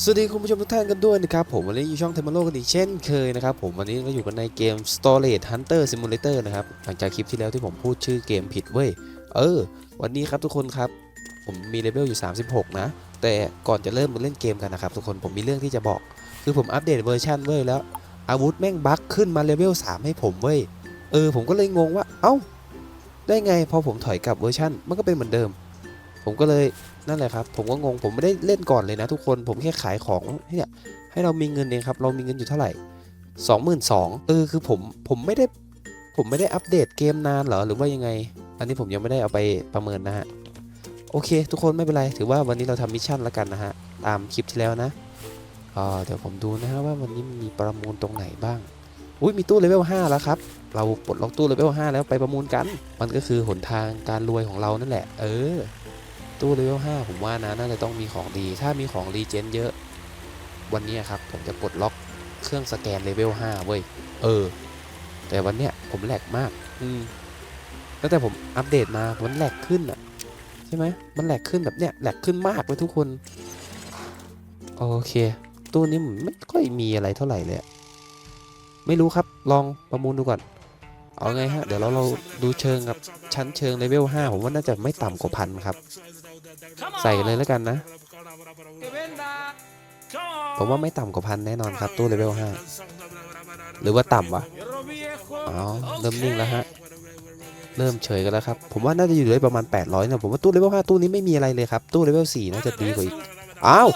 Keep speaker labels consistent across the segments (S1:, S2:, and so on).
S1: สวัสดีคุณผู้ชมทุกท่านกันด้วยนะครับผมวันนี้อยู่ช่องเทมโลกันอีกเช่นเคยนะครับผมวันนี้ก็อยู่กันในเกม Storage Hunter Simulator นะครับหลังจากคลิปที่แล้วที่ผมพูดชื่อเกมผิดเว้ยเออ วันนี้ครับทุกคนครับ ผมมีเลเวลอยู่ 36 นะ แต่ก่อนจะเริ่มเล่นเกมกันนะครับทุกคนผมมีเรื่องที่จะบอก คือผมอัปเดตเวอร์ชันเว้ยแล้ว อาวุธแม่งบั๊กขึ้นมาเลเวล3 ให้ผมเว้ยเออผมก็เลยงงว่าเอ้า ได้ไงพอผมถอยกลับเวอร์ชันมันก็เป็นเหมือนเดิม ผมก็เลย นั่นแหละครับ ผมก็งง ผมไม่ได้เล่นก่อนเลยนะทุกคน ผมแค่ขายของเนี่ย ให้เรามีเงินเองครับ เรามีเงินอยู่เท่าไหร่สองหมื่นสองเออ คือผม ผมไม่ได้ ผมไม่ได้อัปเดตเกมนานเหรอ หรือว่ายังไง อันนี้ผมยังไม่ได้เอาไปประเมินนะฮะ โอเค ทุกคนไม่เป็นไร ถือว่าวันนี้เราทำมิชชั่นแล้วกันนะฮะ ตามคลิปที่แล้วนะอ่าเดี๋ยวผมดูนะฮะว่าวันนี้มีประมูลตรงไหนบ้าง อุ้ยมีตู้เลเวล5แล้วครับ เราปลดล็อกตู้เลเวล5แล้วไปประมูลกัน มันก็คือหนทางการรวยของเรานั่นแหละ เออ ตู้เลเวล5ผมว่านะน่าจะต้องมีของดี ถ้ามีของรีเจนเยอะ วันนี้ครับผมจะปลดล็อกเครื่องสแกนเลเวล5เว้ย เออ แต่วันเนี้ยผมแหลกมาก อืมตั้งแต่ผมอัปเดตมามันแหลกขึ้นอะใช่ไหมมันแหลกขึ้นแบบเนี้ยแหลกขึ้นมากเลยทุกคน โอเค ตู้นี้มันไม่ค่อยมีอะไรเท่าไหร่เลยไม่รู้ครับลองประมูลดูก่อน เอาไงฮะ เดี๋ยวเราเราดูเชิงกับชั้นเชิงเลเวล5ผมว่าน่าจะไม่ต่ำกว่าพันครับ ใส่เลยแล้วกันนะ ผมว่าไม่ต่ำกว่าพันแน่นอนครับตู้เลเวล5หรือว่าต่ำวะอ๋อเริ่มนิ่งแล้วฮะเริ่มเฉยกันแล้วครับ ผมว่าน่าจะอยู่เลยประมาณ 800นะผมว่าตู้เลเวล5ตู้นี้ไม่มีอะไรเลยครับ ตู้เลเวล4น่าจะดีกว่าอีก อ้าว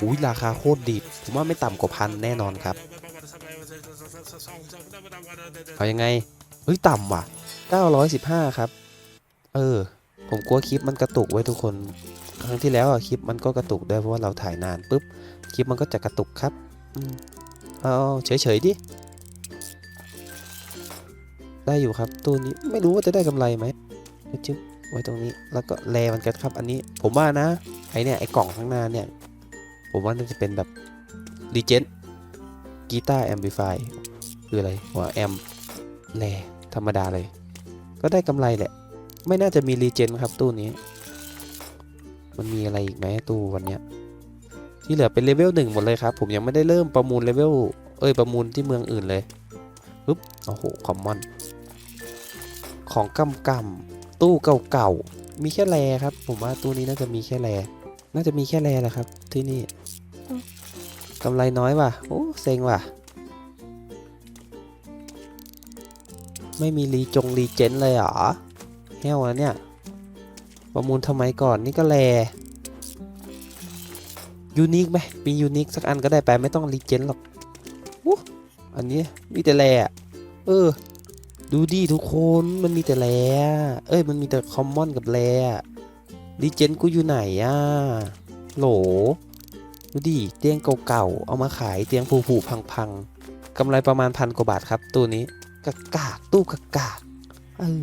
S1: อุ้ยราคาโคตรดีผมว่าไม่ต่ำกว่าพันแน่นอนครับ เอายังไง เฮ้ย ต่ำว่ะ 915 ครับ เออ ผมกลัวคลิปมันกระตุกไว้ทุกคน ครั้งที่แล้วอะคลิปมันก็กระตุกด้วยเพราะว่าเราถ่ายนานปุ๊บคลิปมันก็จะกระตุกครับอเอาเฉยๆดิ ได้อยู่ครับตัวนี้ไม่รู้ว่าจะได้กำไรไหมจึ๊บไว้ตรงนี้แล้วก็แลมันกันครับ อันนี้ผมว่านะไอเนี่ยไอกล่องข้างหน้าเนี่ย ผมว่าน่าจะเป็นแบบดีเจนกีตาร์แอมพลิฟายคืออะไรหัวแอมแลธรรมดาเลย ก็ได้กำไรแหละ ไม่น่าจะมีรีเจนครับตู้นี้ มันมีอะไรอีกไหมตู้วันเนี้ยที่เหลือเป็นเลเวลหนึ่งหมดเลยครับ ผมยังไม่ได้เริ่มประมูลเลเวลเอ้ยประมูลที่เมืองอื่นเลยปึ๊บโอ้โหคอมมอนของกำกำตู้เก่าๆมีแค่แรครับ ผมว่าตู้นี้น่าจะมีแค่แรน่าจะมีแค่แรแหละครับ ที่นี่กำไรน้อยว่ะโอ้เซ็งว่ะ ไม่มีรีจงรีเจนเลยเหรอ แห้วอะเนี่ย ประมูลทำไมก่อนนี่ก็แลยูนิคไหมมียูนิคสักอันก็ได้ไปไม่ต้องรีเจนหรอกอู้อันนี้มีแต่แลเออ ดูดิทุกคนมันมีแต่แลเอ้ยมันมีแต่คอมมอนกับแลรีเจนกูอยู่ไหนอะโหลดูดิเตียงเก่าๆเอามาขายเตียงผุๆพังๆกำไรประมาณพันกว่าบาทครับ ตัวนี้กากาตู้กากาเออ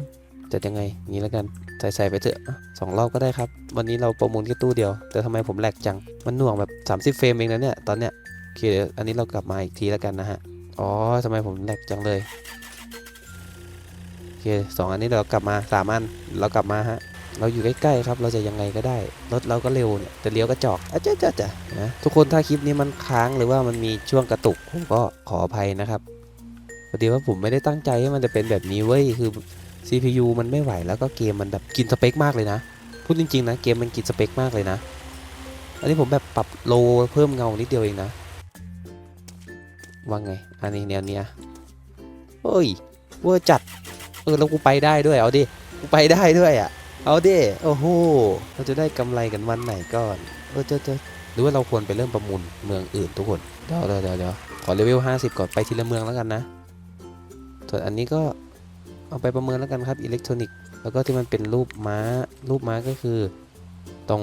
S1: จะยังไงงี้แล้วกันใส่ใส่ไปเถอะสองรอบก็ได้ครับ วันนี้เราประมูลแค่ตู้เดียว แต่ทำไมผมแหลกจัง มันหน่วงแบบ 30 เฟรมเองนะเนี่ย ตอนเนี้ยโอเคเดี๋ยวอันนี้เรากลับมาอีกทีแล้วกันนะฮะ อ๋อทำไมผมแหลกจังเลยโอเคสองอันนี้เรากลับมาสามอันเรากลับมาฮะ เราอยู่ใกล้ๆครับ เราจะยังไงก็ได้ รถเราก็เร็วเนี่ยแต่เลี้ยวก็จอกอะจ้าจ้าจ้านะทุกคนถ้าคลิปนี้มันค้างหรือว่ามันมีช่วงกระตุกผมก็ขออภัยนะครับพอดีว่าผมไม่ได้ตั้งใจให้มันจะเป็นแบบนี้เว้ยคือ CPU มันไม่ไหวแล้วก็เกมมันแบบกินสเปคมากเลยนะ พูดจริงๆนะเกมมันกินสเปคมากเลยนะ อันนี้ผมแบบปรับโลเพิ่มเงานิดเดียวเองนะว่าไง อันนี้แนวเนี้ยเฮ้ยเวอร์จัด เออแล้วกูไปได้ด้วย เอาดิ กูไปได้ด้วยอะ เอาดิ โอ้โห เราจะได้กำไรกันวันไหนก่อน เออเจอเจอหรือว่าเราควรไปเริ่มประมูลเมืองอื่นทุกคน เดี๋ยวเดี๋ยวเดี๋ยวเดี๋ยวขอเลเวล 50 ก่อนไปทีละเมืองแล้วกันนะ ส่วนอันนี้ก็ เอาไปประเมินแล้วกันครับอิเล็กทรอนิกส์แล้วก็ที่มันเป็นรูปม้ารูปม้าก็คือตรง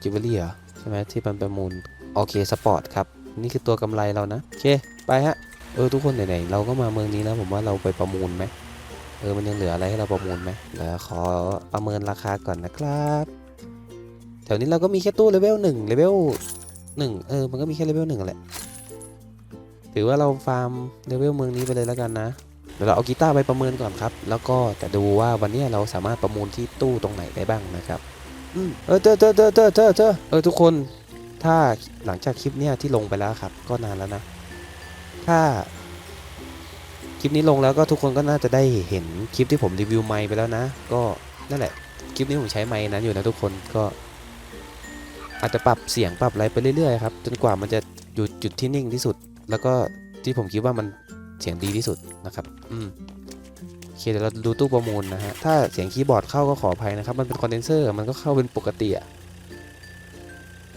S1: จิวเวลรี่เหรอใช่ไหมที่มันประมูลโอเคสปอร์ตครับนี่คือตัวกำไรเรานะโอเคไปฮะเออทุกคนไหนๆเราก็มาเมืองนี้แล้วผมว่าเราไปประมูลไหมเออมันยังเหลืออะไรให้เราประมูลไหมเดี๋ยวขอประเมินราคาก่อนนะครับแถวนี้เราก็มีแค่ตู้เลเวลหนึ่งเลเวลหนึ่งเออมันก็มีแค่เลเวลหนึ่งแหละถือว่าเราฟาร์มเลเวลเมืองนี้ไปเลยแล้วกันนะ เดี๋ยวเราเอากีตาร์ไปประเมินก่อนครับ แล้วก็จะดูว่าวันนี้เราสามารถประมูลที่ตู้ตรงไหนได้บ้างนะครับเออเจอเจอเจอเจอเจอเอเออทุกคนถ้าหลังจากคลิปเนี้ยที่ลงไปแล้วครับ ก็นานแล้วนะ ถ้าคลิปนี้ลงแล้วก็ทุกคนก็น่าจะได้เห็นคลิปที่ผมรีวิวไมค์ไปแล้วนะ ก็นั่นแหละคลิปนี้ผมใช้ไมค์นั้นอยู่นะทุกคนก็ อาจจะปรับเสียงปรับอะไรไปเรื่อยๆครับจนกว่ามันจะอยู่จุดที่นิ่งที่สุด แล้วก็ที่ผมคิดว่ามัน เสียงดีที่สุดนะครับ อืมโอเคเดี๋ยวเราดูตู้ประมูลนะฮะ ถ้าเสียงคีย์บอร์ดเข้าก็ขออภัยนะครับ มันเป็นคอนเดนเซอร์ มันก็เข้าเป็นปกติอะ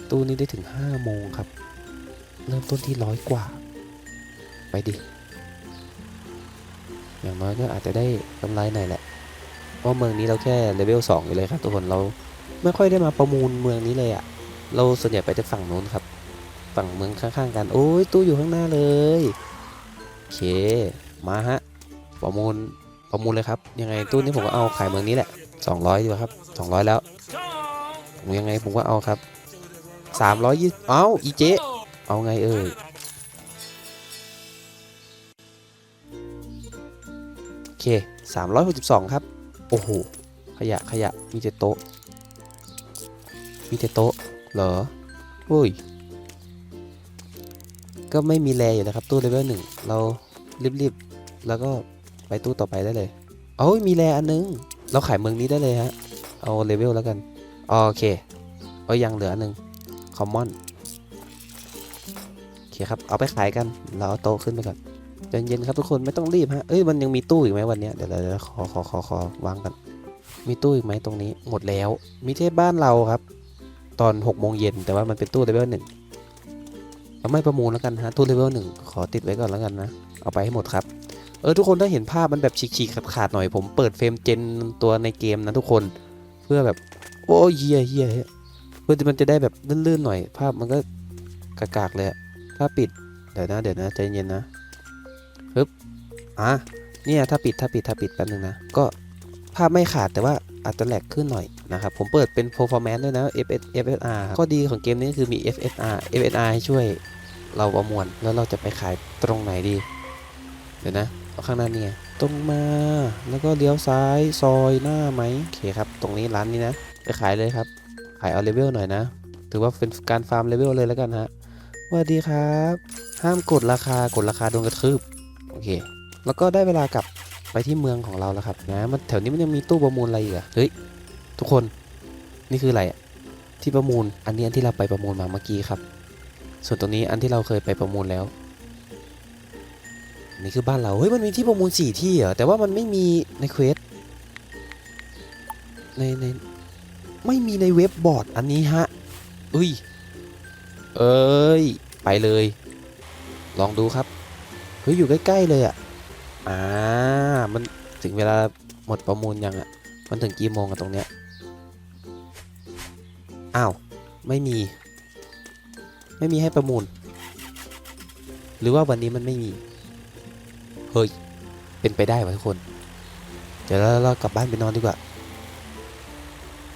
S1: ตู้นี้ได้ถึง5โมงครับ เริ่มต้นที่ร้อยกว่า ไปดิ อย่างน้อยก็อาจจะได้กำไรหน่อยแหละ เพราะเมืองนี้เราแค่เลเวล2อยู่เลยครับทุกคน เราไม่ค่อยได้มาประมูลเมืองนี้เลยอะเราส่วนใหญ่ไปจะฝั่งนู้นครับ ฝั่งเมืองข้างๆกัน โอ้ยตู้อยู่ข้างหน้าเลย เค มาฮะ ประมูล ประมูลเลยครับ ยังไงตู้นี้ผมก็เอาขายเมืองนี้แหละ 200ดีกว่าครับ 200 แล้ว ผมยังไงผมก็เอาครับ 320เอ้าอีเจ เอาไงเอ่ยโอเค 362 ครับ โอ้โห ขยะขยะ มีแต่โต๊ะ มีแต่โต๊ะ เหรออุ้ย ก็ไม่มีแรอยู่นะครับ ตู้เลเวลหนึ่งเรารีบๆ แล้วก็ไปตู้ต่อไปได้เลยเอ้ยมีแรอันนึง เราขายเมืองนี้ได้เลยฮะ เอาเลเวลแล้วกัน โอเค เอายังเหลืออันหนึ่งคอมมอนโอเคครับ เอาไปขายกัน เราเอาโตขึ้นไปก่อนใจเย็นๆครับทุกคนไม่ต้องรีบฮะ เอ้ยมันยังมีตู้อีกไหมวันนี้เดี๋ยวเราขอขอขอขอวางกัน มีตู้อีกไหมตรงนี้ หมดแล้ว มีที่บ้านเราครับ ตอน6โมงเย็นแต่ว่ามันเป็นตู้เลเวลหนึ่ง เราไม่ประมูลแล้วกันฮะตู้เลเวลหนึ่งขอติดไว้ก่อนแล้วกันนะ เอาไปให้หมดครับ เออทุกคนถ้าเห็นภาพมันแบบฉีกๆขาดๆหน่อย ผมเปิดเฟรมเจนตัวในเกมนะทุกคน เพื่อแบบ โอ้เฮียเฮียเหี้ยเพื่อที่มันจะได้แบบลื่นๆหน่อย ภาพมันก็กากๆเลยอะถ้าปิดเดี๋ยวนะเดี๋ยวนะใจเย็นนะปึ๊บอะเนี่ยถ้าปิดถ้าปิดถ้าปิดแป๊บนึงนะก็ภาพไม่ขาดแต่ว่าอาจจะแหลกขึ้นหน่อย นะครับ ผมเปิดเป็น performance ด้วยนะ FS FSR ข้อดีของเกมนี้คือมี FSR FSR ให้ช่วยเราประมวล แล้วเราจะไปขายตรงไหนดี เดี๋ยวนะเอาข้างหน้านี่ตรงมา แล้วก็เลี้ยวซ้ายซอยหน้าไหมโอเคครับ ตรงนี้ร้านนี้นะ ไปขายเลยครับ ขายเอาเลเวลหน่อยนะ ถือว่าเป็นการฟาร์มเลเวลเลยแล้วกันฮะสวัสดีครับ ห้ามกดราคากดราคาโดนกระทืบ โอเค แล้วก็ได้เวลากลับไปที่เมืองของเราแล้วครับนะ มันแถวนี้มันยังมีตู้ประมูลอะไรอีกอะเฮ้ย ทุกคนนี่คืออะไรที่ประมูลอันนี้อันที่เราไปประมูลมาเมื่อกี้ครับ ส่วนตรงนี้อันที่เราเคยไปประมูลแล้วนี่คือบ้านเราเฮ้ยมันมีที่ประมูลสี่ที่เหรอแต่ว่ามันไม่มีในเควสในในไม่มีในเว็บบอร์ดอันนี้ฮะอุ้ยเอ้ยไปเลย ลองดูครับเฮ้ยอยู่ใกล้ ๆ เลยอะอ่ามันถึงเวลาหมดประมูลยังอะมันถึงกี่โมงอะตรงเนี้ย อ้าว ไม่มี ไม่มีให้ประมูล หรือว่าวันนี้มันไม่มี เฮ้ย เป็นไปได้วะทุกคน เดี๋ยวเราเรากลับบ้านไปนอนดีกว่า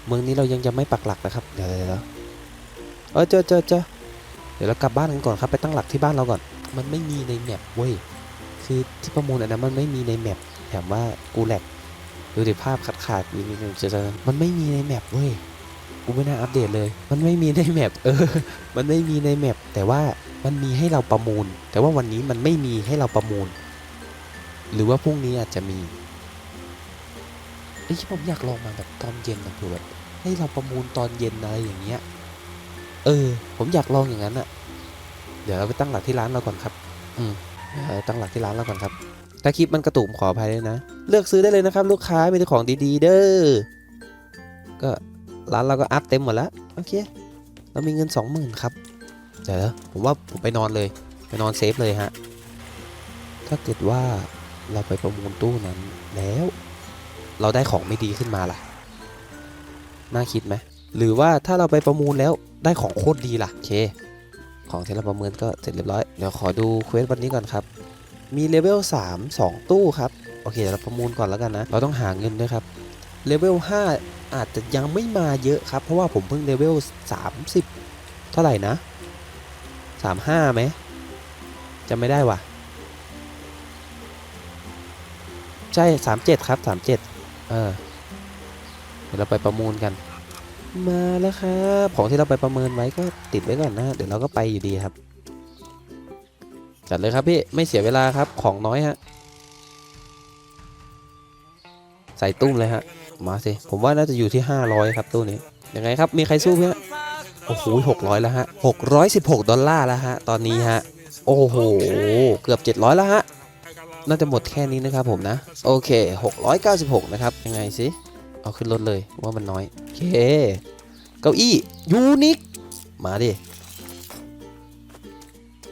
S1: เมืองนี้เรายังจะไม่ปักหลักนะครับ เดี๋ยวเดี๋ยวเออเจอเจอเจอเดี๋ยวเรากลับบ้านกันก่อนครับ ไปตั้งหลักที่บ้านเราก่อน มันไม่มีในแมปเว้ย คือที่ประมูลอันนั้นมันไม่มีในแมปแถมว่ากูแหลกดูดิภาพขาดขาดๆมีมีเจอมันไม่มีในแมปเว้ย กูไม่น่าอัปเดตเลย มันไม่มีในแมปเออ มันไม่มีในแมปแต่ว่ามันมีให้เราประมูล แต่ว่าวันนี้มันไม่มีให้เราประมูล หรือว่าพรุ่งนี้อาจจะมีเอ้ยผมอยากลองมาแบบตอนเย็นนะคือแบบให้เราประมูลตอนเย็นอะไรอย่างเงี้ย เออ ผมอยากลองอย่างนั้นอะเดี๋ยวเราไปตั้งหลักที่ร้านเราก่อนครับ อืมตั้งหลักที่ร้านเราก่อนครับ ถ้าคลิปมันกระตุกผมขออภัยด้วยนะ เลือกซื้อได้เลยนะครับ ลูกค้ามีแต่ของดีๆ เด้อ ก็ ร้านเราก็อัพเต็มหมดแล้ว โอเค เรามีเงินสองหมื่นครับ เดี๋ยวผมว่าผมไปนอนเลย ไปนอนเซฟเลยฮะ ถ้าเกิดว่าเราไปประมูลตู้นั้นแล้ว เราได้ของไม่ดีขึ้นมาล่ะ น่าคิดไหม หรือว่าถ้าเราไปประมูลแล้วได้ของโคตรดีล่ะโอเค ของที่เราประเมินก็เสร็จเรียบร้อย เดี๋ยวขอดูเควสวันนี้ก่อนครับ มีเลเวล3 2 ตู้ครับ โอเคเดี๋ยวเราประมูลก่อนแล้วกันนะ เราต้องหาเงินด้วยครับ เลเวล5 อาจจะยังไม่มาเยอะครับ เพราะว่าผมเพิ่งเลเวล 30 เท่าไหร่นะ 35ไหมจำไม่ได้ว่ะ ใช่ 37 ครับ 37 เออเดี๋ยวเราไปประมูลกัน มาแล้วครับ ของที่เราไปประเมินไว้ก็ติดไว้ก่อนนะ เดี๋ยวเราก็ไปอยู่ดีครับ จัดเลยครับพี่ ไม่เสียเวลาครับ ของน้อยฮะ ใส่ตุ้มเลยฮะ มาสิ ผมว่าน่าจะอยู่ที่ 500 ครับตู้นี้ ยังไงครับ มีใครสู้เพี่ฮะโอ้โหหกร้อยแล้วฮะ616ดอลลาร์แล้วฮะ ตอนนี้ฮะ โอ้โห เกือบ700แล้วฮะ น่าจะหมดแค่นี้นะครับผมนะ โอเค696นะครับ ยังไงสิ เอาขึ้นรถเลยว่ามันน้อย โอเค เก้าอี้ ยูนิค มาดิ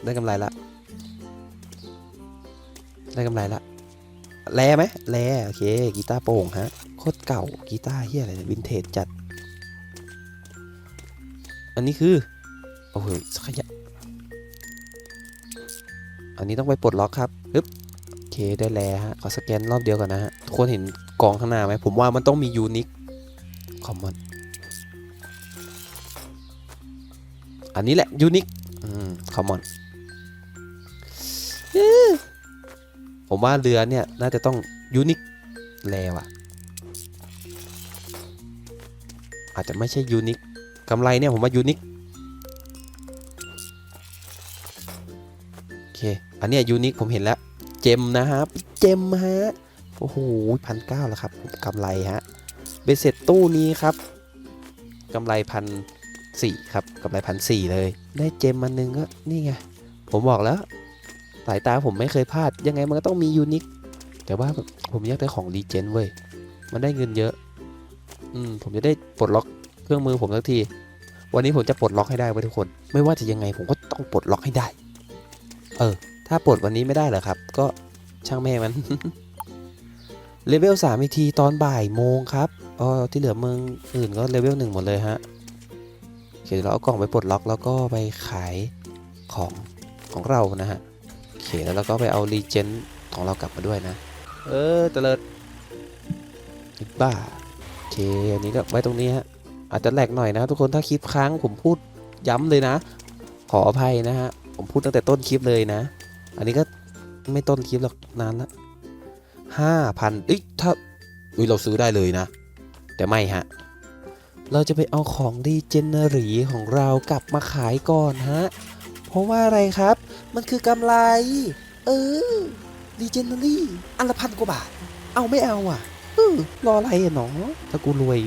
S1: ได้กำไรละ ได้กำไรละแลไหมแลโอเค กีตาร์โป่งฮะ คตรเก่ากีตาร์เฮียอะไรวินเทจจัด อันนี้คือโอ้โหสักขยะ อันนี้ต้องไปปลดล็อกครับฮึบโอเคได้แลฮะขอสแกนรอบเดียวก่อนนะฮะทุกคนเห็นกองข้างหน้าไหมผมว่ามันต้องมียูนิคคอมมอนอันนี้แหละยูนิคอืมคอมมอนผมว่าเรือเนี่ยน่าจะต้องยูนิคแล้วอะ อาจจะไม่ใช่ยูนิคกำไรเนี่ยผมว่ายูนิคโอเค อันนี้ยูนิคผมเห็นแล้ว เจมนะฮะเจมฮะ โอ้โหพันเก้าแล้วครับกำไรฮะเบสเสร็จตู้นี้ครับกำไรพันสี่ครับกำไรพันสี่เลย ได้เจมมันนึงก็นี่ไง ผมบอกแล้ว สายตาผมไม่เคยพลาด ยังไงมันก็ต้องมียูนิคแต่ว่าผมอยากได้ของรีเจนเว้ย มันได้เงินเยอะ อืมผมจะได้ปลดล็อกเครื่องมือผมสักที วันนี้ผมจะปลดล็อกให้ได้ไว้ทุกคน ไม่ว่าจะยังไงผมก็ต้องปลดล็อกให้ได้ เออ ถ้าปลดวันนี้ไม่ได้เหรอครับ ก็ช่างแม่มันเลเวล3อีกทีตอนบ่ายโมงครับอ๋อที่เหลือเมืองอื่นก็เลเวลหนึ่งหมดเลยฮะเคเดี๋ยวเราเอากล่องไปปลดล็อกแล้วก็ไปขายของของเรานะฮะโอเคแล้วเราก็ไปเอารีเจนของเรากลับมาด้วยนะ เออเตลิดบ้า เคอันนี้ก็ไว้ตรงนี้ฮะอาจจะแหลกหน่อยนะ ทุกคนถ้าคลิปค้างผมพูดย้ำเลยนะ ขออภัยนะฮะผมพูดตั้งแต่ต้นคลิปเลยนะ อันนี้ก็ไม่ต้นคลิปหรอกนานละห้าพันเอ้ยถ้าอุ้ยเราซื้อได้เลยนะ แต่ไม่ฮะ เราจะไปเอาของดีเจนเนอรีของเรากลับมาขายก่อนฮะ เพราะว่าอะไรครับ มันคือกำไร เออดีเจนเนอรี่อันละพันกว่าบาท เอาไม่เอาอะ เออรออะไรอะหนอถ้ากูรวย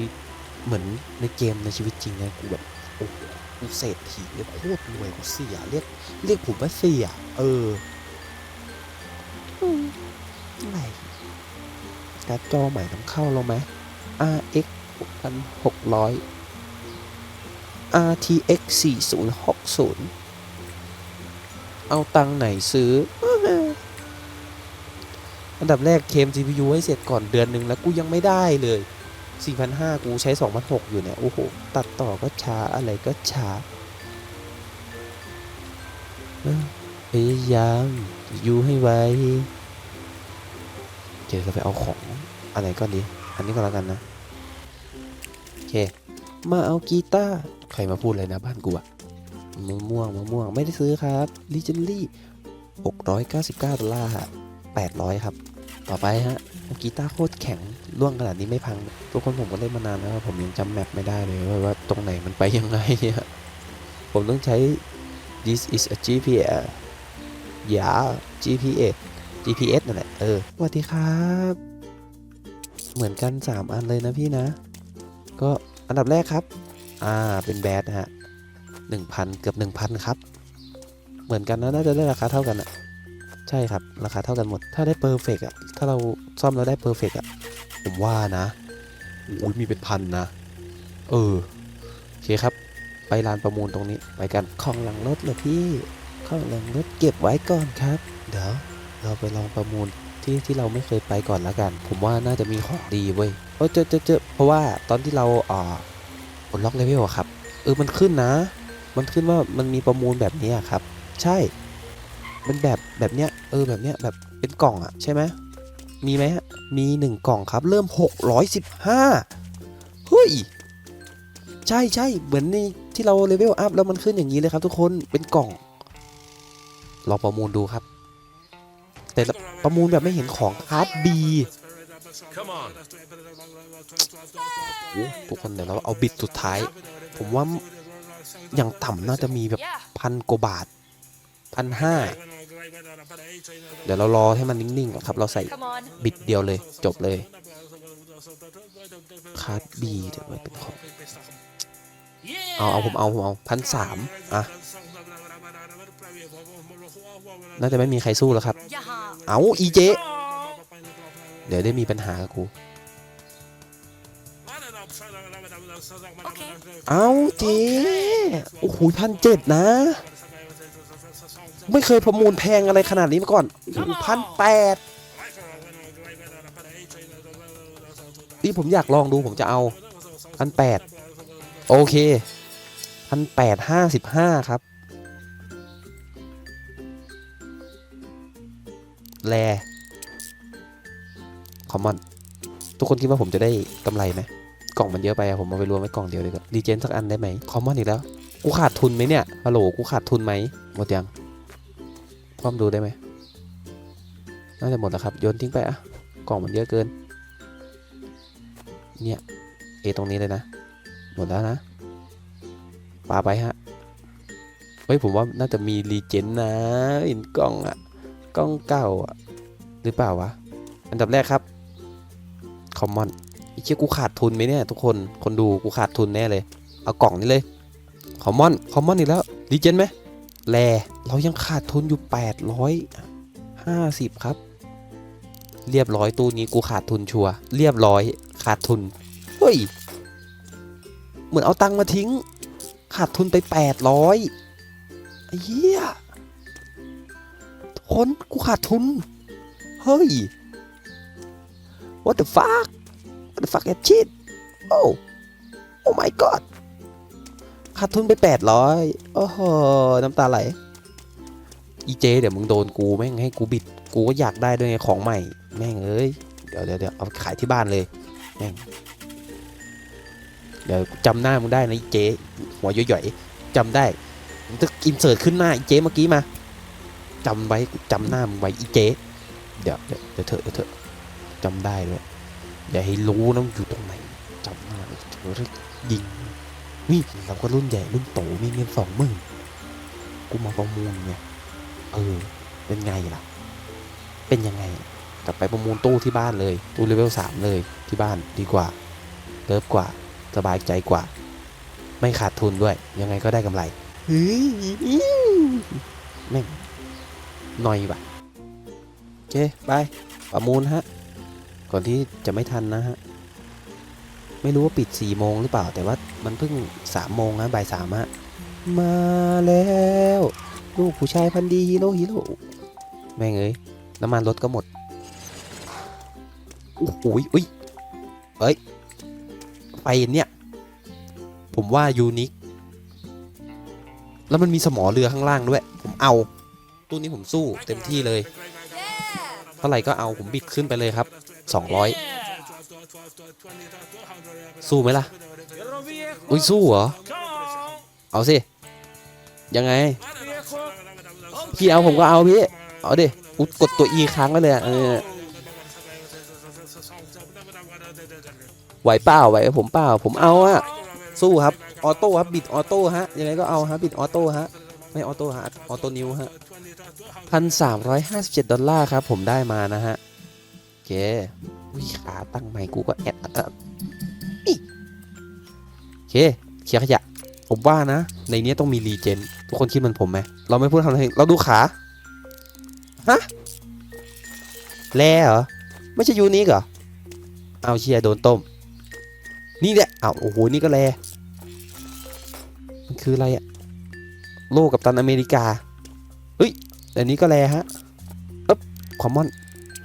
S1: เหมือนในเกมในชีวิตจริงนะกูแบบโอ้โหกูเศรษฐีเลยโคตรรวยกูเสียเรียกเรียกผมว่าเสียเอออืมอะไรการ์ดจอใหม่ต้องเข้าแล้วไหม RX 6600 RTX 4060 เอาตังค์ไหนซื้อ อันดับแรกเคม CPU ให้เสร็จก่อนเดือนหนึ่งแล้วกูยังไม่ได้เลย4,500กูใช้2,600อยู่เนี่ย โอ้โห ตัดต่อก็ช้าอะไรก็ช้าพยายามอยู่ให้ไวเดี๋ยวเราไปเอาของอะไรก็ดี อันนี้ก็แล้วกันนะ โอเค มาเอากีตาร์ใครมาพูดเลยนะบ้านกูอะมะม่วงมะม่วงไม่ได้ซื้อครับ Legendary 699ดอลลาร์800 ครับ ต่อไปฮะกีตาร์โคตรแข็งร่วงขนาดนี้ไม่พัง ทุกคนผมก็เล่นมานานแล้วผมยังจำแมปไม่ได้เลยว่าวาตรงไหนมันไปยังไงผมต้องใช้ this is a GPS อย่า GPS GPS นั่นแหละเออสวัสดีครับ เหมือนกัน 3 อันเลยนะพี่นะ ก็อันดับแรกครับ อ่า เป็นแบดนะฮะ1,000เกือบ1,000ครับ เหมือนกันนะ น่าจะได้ราคาเท่ากันอะใช่ครับ ราคาเท่ากันหมด ถ้าได้เพอร์เฟกอะ ถ้าเราซ่อมแล้วได้เพอร์เฟกอะผมว่านะอุ้ยมีเป็นพันนะ เออโอเคครับ ไปลานประมูลตรงนี้ ไปกันของหลังรถเหรอพี่ของหลังรถเก็บไว้ก่อนครับ เดี๋ยวเราไปลองประมูลที่ที่เราไม่เคยไปก่อนละกัน ผมว่าน่าจะมีของดีเว้ยเออเจอเจอเจอเพราะว่าตอนที่เราอ่าปลดล็อกเลเวลอะครับ เออมันขึ้นนะ มันขึ้นว่ามันมีประมูลแบบนี้อะครับ ใช่เป็นแบบแบบเนี้ย เออแบบเนี้ยแบบเป็นกล่องอะใช่ไหม มีไหมฮะ มีหนึ่งกล่องครับ เริ่ม 615 เฮ้ย ใช่ใช่เหมือนในที่เราเลเวลอัพแล้วมันขึ้นอย่างนี้เลยครับทุกคน เป็นกล่อง ลองประมูลดูครับ แต่ละประมูลแบบไม่เห็นของคาร์ดบี
S2: Come on.
S1: โอ้ทุกคนเดี๋ยวเราเอาบิดสุดท้าย ผมว่าอย่างต่ำน่าจะมีแบบ
S3: Yeah.
S1: พันกว่าบาท พันห้าเดี๋ยวเรารอให้มันนิ่งๆก่อนครับ เราใส่
S3: Come on.
S1: บิดเดียวเลยจบเลยคาร์ดบีเดี๋ยวไว้เป็นของเอาเอาผมเอาผมเอาพันสามอะน่าจะไม่มีใครสู้แล้วครับ
S3: Yaha.
S1: เอาอีเจ เดี๋ยวได้มีปัญหากับกู
S3: Okay.
S1: เอาเจ โอ้โหพันเจ็ดนะ ไม่เคยประมูลแพงอะไรขนาดนี้มาก่อนพันแปดนี่ผมอยากลองดูผมจะเอาพันแปดโอเคพันแปดห้าสิบห้าครับ แลคอมมอนทุกคนคิดว่าผมจะได้กำไรไหมกล่องมันเยอะไปอะผมเอาไปรวมไว้กล่องเดียวเดีกว่ารีเจนสักอันได้ไหมคอมมอนอีกแล้ว กูขาดทุนไหมเนี่ยฮัลโหลกูขาดทุนไหมหมดยัง้อมดูได้ไหมน่าจะหมดแล้วครับโยนทิ้งไปอะกล่องมันเยอะเกิน เนี่ยเอตรงนี้เลยนะ หมดแล้วนะปาไปฮะเฮ้ยผมว่าน่าจะมีรีเจนนะอินกล้องอะกล้องเก่าอะหรือเปล่าวะอันดับแรกครับคอมมอนไอ้เชี่ยกูขาดทุนไหมเนี่ยทุกคนคนดูกูขาดทุนแน่เลย เอากล่องนี้เลยคอมมอนคอมมอนอีกแล้วดีเจนไหม แลเรายังขาดทุนอยู่ 850 ครับ เรียบร้อยตู้นี้กูขาดทุนชัวร์เรียบร้อยขาดทุน เฮ้ย เหมือนเอาตังค์มาทิ้ง ขาดทุนไป 800ไอ้เหี้ยทุกคนกูขาดทุน เฮ้ย what the fuck what the fuck that shit oh oh my god ขาดทุนไป800โอ้โห น้ำตาไหล อีเจ เดี๋ยวมึงโดนกูแม่งให้กูบิด กูก็อยากได้ด้วยไงของใหม่ แม่งเอ้ย เดี๋ยวเดี๋ยวเดี๋ยวเอาขายที่บ้านเลย แม่ง เดี๋ยวจำหน้ามึงได้นะอีเจ หัวย่อยๆจำได้มึงจะอินเสิร์ตขึ้นหน้าอีเจเมื่อกี้มาจำไว้จำหน้ามึงไว้อีเจ เดี๋ยวเดี๋ยวเดี๋ยวเถอะเดี๋ยวเถอะจำได้ด้วยอย่าให้รู้นะอยู่ตรงไหนจำหน้าเลยเดี๋ยวยิง นี่เราก็รุ่นใหญ่รุ่นโตมีเงินสองหมื่นกูมาประมูลไงเออเป็นไงล่ะ เป็นยังไงกลับไปประมูลตู้ที่บ้านเลย ตู้เลเวลสามเลยที่บ้านดีกว่าเลิฟกว่า สบายใจกว่า ไม่ขาดทุนด้วย ยังไงก็ได้กำไรเฮ้ยแม่งหน่อยว่ะโอเคไปประมูลฮะ ก่อนที่จะไม่ทันนะฮะ ไม่รู้ว่าปิด4ี่โมงหรือเปล่า แต่ว่า มันเพิ่ง3ามโมงนะบ่ายสามฮะมาแล้ว ลูกผู้ชายพันดีฮีโร่ฮีโร่แม่งเอ้ยน้ำมันรถก็หมดโอ้โหยอุ้ยเอ้ยไฟเนี่ย ผมว่ายูนิคแล้วมันมีสมอเรือข้างล่างด้วย ผมเอา ตู้นี้ผมสู้เต็มที่เลย เท่าไหร่ก็เอาผมบิดขึ้นไปเลยครับ 200 สู้ไหมล่ะ อุ้ยสู้เหรอ เอาสิ ยังไง พี่เอาผมก็เอาพี่ เอาดิกูกดตัว E ค้างไว้เลยอะเออไหวเปล่าไหวผมเปล่า ผมเอาอะสู้ครับ ออโต้ครับ บิดออโต้ฮะ ยังไงก็เอาฮะ บิดออโต้ฮะ ไม่ออโต้ฮะ ออโต้นิวฮะพันสามร้อยห้าสิบเจ็ดดอลลาร์ครับ ผมได้มานะฮะ โอเค วิขาตั้งใหม่กูก็แอดอัดอัดอิโอเคเคลียร์ขยะ ผมว่านะ ในนี้ต้องมีรีเจน ทุกคนคิดเหมันผมไหม เราไม่พูดทำอะไรเราดูขา ฮะ แลเหรอ ไม่ใช่ยูนิคเหรอ เอาเชียโดนต้ม นี่แหละเอาโอ้โห นี่ก็แลมันคืออะไรอะโลกกับตันอเมริกา เฮ้ย แต่นี้ก็แลฮะ เอ๊บคอมมอน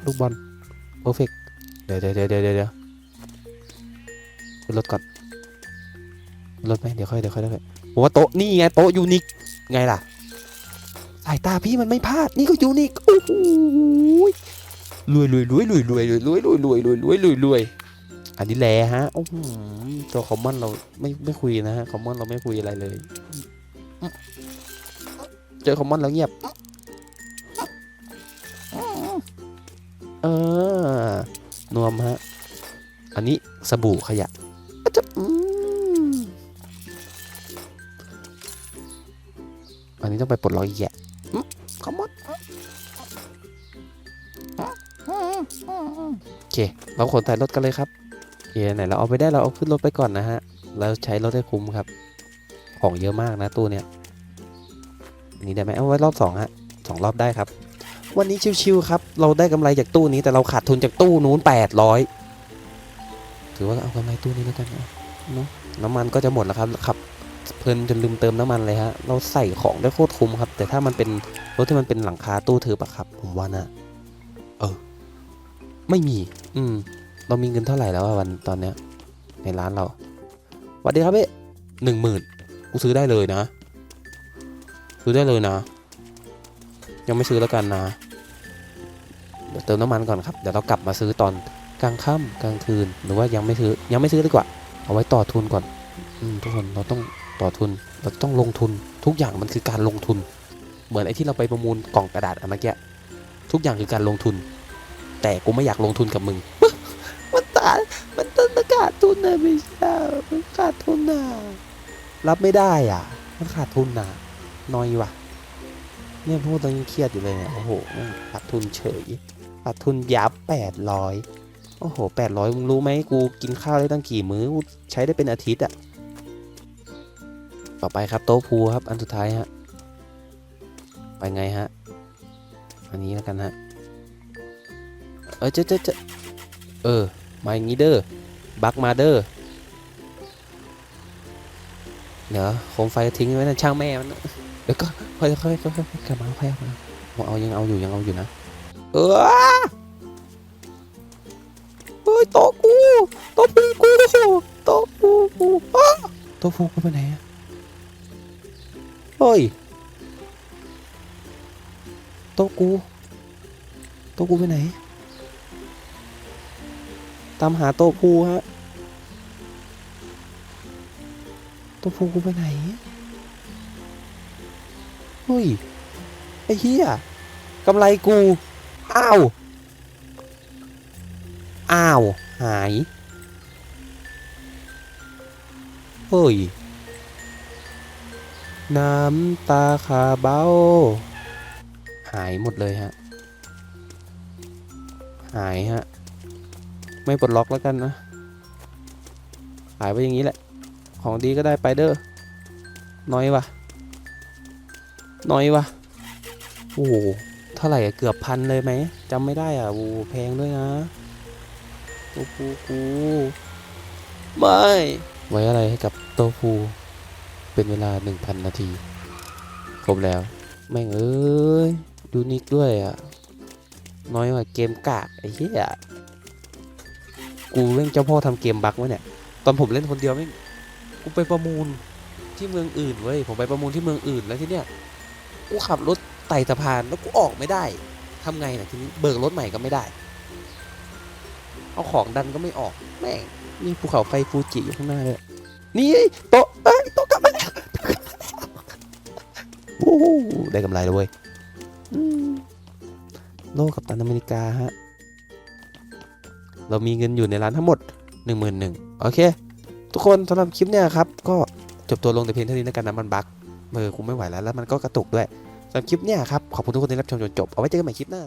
S1: ลูกบอลเพอร์เฟก ดี๋ยวเดี๋ยวเดี๋ยวเดี๋ยวเดี๋ยวขึ้นรถก่อนรถไหมเดี๋ยวค่อยเดี๋ยวค่อยเดี๋ยวค่อยผมว่าโต๊ะนี่ไงโต๊ะยูนิคไงล่ะสายตาพี่มันไม่พลาดนี่ก็ยูนิคโอ้โหรวยรวยรวยรวยรวยรวยรวยรวยรวยรวยรวยรวยรวยอันนี้แลฮะโอ้โหตัวคอมมอนเราไม่ไม่คุยนะฮะคอมมอนเราไม่คุยอะไรเลย เจอคอมมอนแล้วเงียบ เออ นวมฮะ อันนี้สบู่ขยะอจะอันนี้ต้องไปปลดล็อกอีกแยะขมดโอเค เราขนใส่รถกันเลยครับโอเคไหนเราเอาไปได้เราเอาขึ้นรถไปก่อนนะฮะ เราใช้รถให้คุ้มครับ ของเยอะมากนะตู้เนี้ยนนี้ได้ไหมเอาไว้รอบสองฮะสองรอบได้ครับ วันนี้ชิวๆครับ เราได้กำไรจากตู้นี้แต่เราขาดทุนจากตู้นู้นแปดร้อยถือว่าเอากำไรตู้นี้แล้วกันเอาเนาะน้ำมันก็จะหมดแล้วครับขับเพลินจนลืมเติมน้ำมันเลยฮะเราใส่ของได้โคตรคุ้มครับ แต่ถ้ามันเป็นรถที่มันเป็นหลังคาตู้ทึบอะครับ ผมว่านะเออ ไม่มี อืม เรามีเงินเท่าไหร่แล้ววันตอนเนี้ย ในร้านเราสวัสดีครับพี่หนึ่งหมื่นกูซื้อได้เลยนะ ซื้อได้เลยนะ ยังไม่ซื้อแล้วกันนะเดี๋ยวเติมน้ำมันก่อนครับเดี๋ยวเรากลับมาซื้อตอนกลางค่ำกลางคืนหรือว่ายังไม่ซื้อยังไม่ซื้อดีกว่า เอาไว้ต่อทุนก่อนอทุกคนเราต้องต่อทุนเราต้องลงทุนทุกอย่างมันคือการลงทุน เหมือนไอ้ที่เราไปประมูลกล่องกระดาษอันเมื่อกี้ทุกอย่างคือการลงทุน แต่กูไม่อยากลงทุนกับมึงมันตายมันต้นมันขาดทุนนะไม่ช่มันขาดทุนนะรับไม่ได้อะ มันขาดทุนนะน้อยว่ะ เนี่ยพูดตอนยังเครียดอยู่เลยเนี่ยโอ้โหขาดทุนเฉยขาดทุนยับแปดร้อยโอ้โหแปดร้อยมึงรู้ไหมกูกินข้าวได้ตั้งกี่มื้อใช้ได้เป็นอาทิตย์อะต่อไปครับโต๊ะพูครับอันสุดท้ายฮะไปไงฮะอันนี้แล้วกันฮะเออเจ๊เจ๊เจ๊เออมาอย่างนี้เด้อบักมาเด้อเดี๋ยวโคมไฟทิ้งไว้นะช่างแม่มันนะ เดี๋ยวก็ค่อยๆค่อยค่อยกลับมาค่อยๆมาผมเอายังเอาอยู่ยังเอาอยู่นะ เออเฮ้ยโต๊กูโต๊ะปูกูโต๊ะปูกูอ้าโต๊ะปูกูไปไหนอะเฮ้ยโต๊ะกูโต๊ะกูไปไหน ตามหาโต๊ะพูฮะโต๊ะพูกูไปไหน ฮ้ย ไอ้เหี้ยกำไรกู อ้าว อ้าว หาย เฮ้ย น้ำตาคาเบ้า หายหมดเลยฮะ หายฮะ ไม่ปลดล็อกแล้วกันนะขายไปอย่างนี้แหละ ของดีก็ได้ไปเด้อน้อยวะ น้อยวะโอ้โหเท่าไหร่เกือบพันเลยไหมจำไม่ได้อะโอ้โหแพงด้วยนะโตฟูกูไม่ไว้อะไรให้กับโตฟูเป็นเวลา 1,000 นาที ครบแล้ว แม่งเอ้ย ดูนิกด้วยอะ น้อยกว่าเกมกากไอ้เหี้ยกูเล่นเจ้าพ่อทำเกมบั๊กไว้เนี่ย ตอนผมเล่นคนเดียวไม่กูไปประมูลที่เมืองอื่นเว้ย ผมไปประมูลที่เมืองอื่นแล้วที่เนี้ย กูขับรถไต่สะพานแล้วกูออกไม่ได้ทำไงน่ะทีนี้เบิกรถใหม่ก็ไม่ได้ เอาของดันก็ไม่ออกแม่งมีภูเขาไฟฟูจิอยู่ข้างหน้าเลยนี่โต๊ะเอ้ยโต๊ะกลับมาแล้วโอ้โหได้กำไรแล้วเว้ยโลกกับตันอเมริกาฮะ เรามีเงินอยู่ในร้านทั้งหมด 1 1 0 0 0โอเค ทุกคนสำหรับคลิปเนี่ยครับ ก็จบตัวลงแต่เพียงเท่านี้แล้วกันนะมันบั๊ก เออกูไม่ไหวแล้วแล้วมันก็กระตุกด้วยสำหรับคลิปเนี่ยครับขอบคุณทุกคนที่รับชมจนจบเอาไว้เจอกันใหม่คลิปหน้า